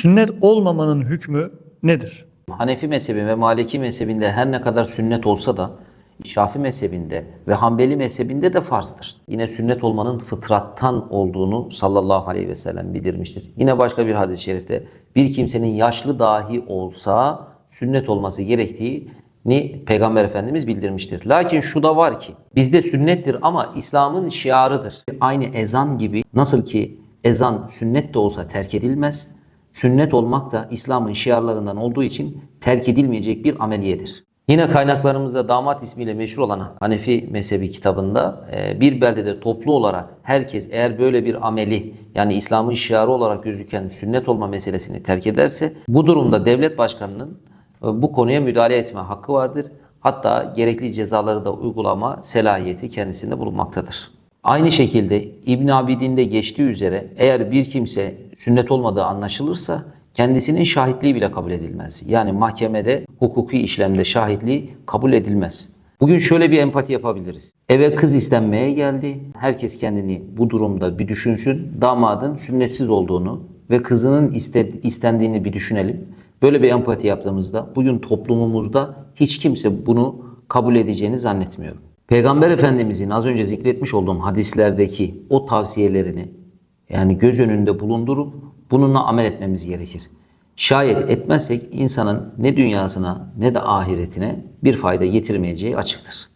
Sünnet olmamanın hükmü nedir? Hanefi mezhebi ve Maliki mezhebinde her ne kadar sünnet olsa da Şafi mezhebinde ve Hanbeli mezhebinde de farzdır. Yine sünnet olmanın fıtrattan olduğunu sallallahu aleyhi ve sellem bildirmiştir. Yine başka bir hadis-i şerifte bir kimsenin yaşlı dahi olsa sünnet olması gerektiğini Peygamber Efendimiz bildirmiştir. Lakin şu da var ki bizde sünnettir ama İslam'ın şiarıdır. Aynı ezan gibi nasıl ki ezan sünnet de olsa terk edilmez, Sünnet olmak da İslam'ın şiarlarından olduğu için terk edilmeyecek bir ameliyedir. Yine kaynaklarımızda damat ismiyle meşhur olan Hanefi mezhebi kitabında e, bir beldede toplu olarak herkes eğer böyle bir ameli yani İslam'ın şiarı olarak gözüken sünnet olma meselesini terk ederse bu durumda devlet başkanının e, bu konuya müdahale etme hakkı vardır. Hatta gerekli cezaları da uygulama selahiyeti kendisinde bulunmaktadır. Aynı şekilde İbn Abidin'de geçtiği üzere eğer bir kimse sünnet olmadığı anlaşılırsa kendisinin şahitliği bile kabul edilmez. Yani mahkemede hukuki işlemde şahitliği kabul edilmez. Bugün şöyle bir empati yapabiliriz. Eve kız istenmeye geldi. Herkes kendini bu durumda bir düşünsün. Damadın sünnetsiz olduğunu ve kızının iste- istendiğini bir düşünelim. Böyle bir empati yaptığımızda bugün toplumumuzda hiç kimse bunu kabul edeceğini zannetmiyorum. Peygamber Efendimizin az önce zikretmiş olduğum hadislerdeki o tavsiyelerini yani göz önünde bulundurup bununla amel etmemiz gerekir. Şayet etmezsek insanın ne dünyasına ne de ahiretine bir fayda getirmeyeceği açıktır.